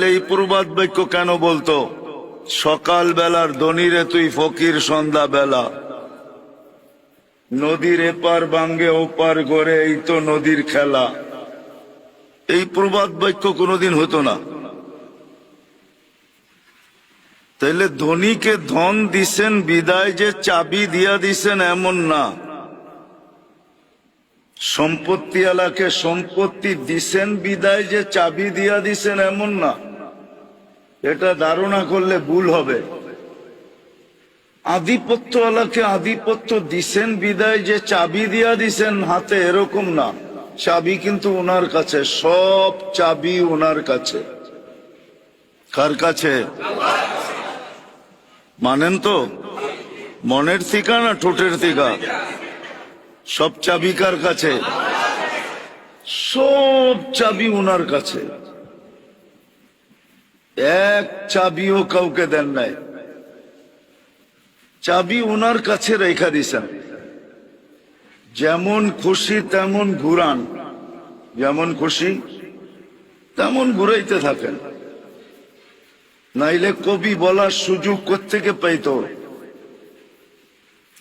তাইলে এই প্রবাদ বাক্য কেন বলতো? সকাল বেলার ধনীরে তুই ফকির সন্ধ্যা বেলা নদীর এপার বাঙ্গে, ওপার গড়ে, এই তো নদীর খেলা। এই প্রবাদ বাক্য কোনোদিন হতো না। তাইলে ধনীকে ধন দিছেন, বিদায় যে চাবি দিয়া দিছেন এমন না। সম্পত্তি আলাকে সম্পত্তি দিছেন, বিদায় যে চাবি দিয়া দিছেন এমন না। এটা ধারণা করলে ভুল হবে। আধিপত্য আলাকে আধিপত্য দিছেন বিদায়, যে চাবি দিয়া দিছেন হাতে এরকম না। চাবি কিন্তু ওনার কাছে, সব চাবি ওনার কাছে। কার কাছে? মানেন তো? মনের থিকা না ঠোঁটের থিকা? সব চাবি কার কাছে? সব চাবি ওনার কাছে। এক চাবিও কাউকে দেন নাই চাবি ওনার কাছে রেখা দিছেন যেমন খুশি তেমন ঘুরান যেমন খুশি তেমন ঘুরাইতে থাকেন নাইলে কবি বলার সুযোগ কোথেকে পাইতো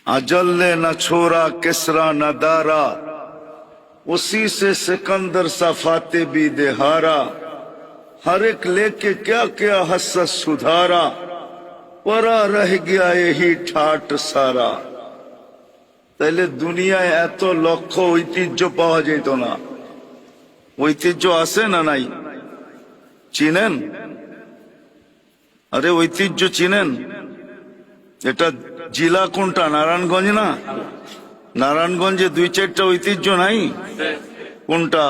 अजल ने न छोड़ा किसरा न दारा उसी से सिकंदर सा फाते भी देहारा हर एक लेके क्या क्या हसस सुधारा परा रह गया यही ठाट सारा তাইলে দুনিয়ায় এত লক্ষ ঐতিহ্য পাওয়া যেত না ঐতিহ্য আছে না নাই চিনেন আরে ঐতিহ্য চিনেন এটা জেলা কোনটা নারায়ণগঞ্জ না নারায়ণগঞ্জে দুই চারটা ঐতিহ্য নাই কোনটা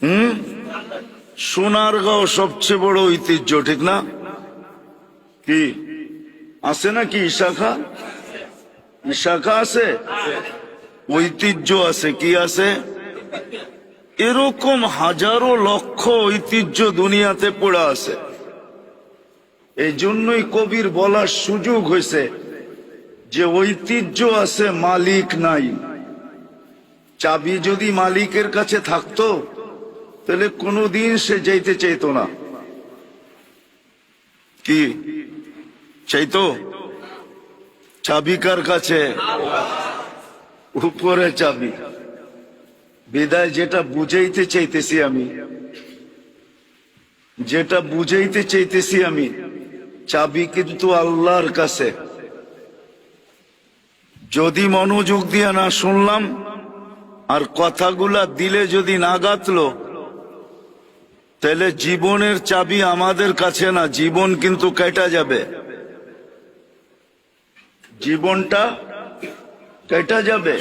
হুম সোনারগাঁও সবচেয়ে বড় ঐতিহ্য, ঠিক না? কি? আছে না কি শাখা শাখা আছে? ঐতিহ্য আছে, কি আছে? এরকম হাজারো লক্ষ ঐতিহ্য দুনিয়াতে পড়ে আছে। এই জন্যই কবির বলার সুযোগ হয়েছে যে ঐতিহ্য আছে মালিক নাই। চাবি যদি মালিকের কাছে থাকতো তাহলে কোনদিন সে যাইতে চাইতো না। কি? চাইতো? চাবিকার কাছে। উপরে চাবি। বিদায় যেটা বুঝাইতে চাইতেছি আমি, যেটা বুঝাইতে চাইতেছি আমি, চাবি কিন্তু আল্লাহর কাছে। যদি মনোযোগ দিয়ে না শুনলাম, আর কথাগুলা দিলে যদি না গাতলো তাহলে জীবনের চাবি আমাদের কাছে না জীবন কিন্তু কেটা যাবে। জীবনটা কেটা যাবে।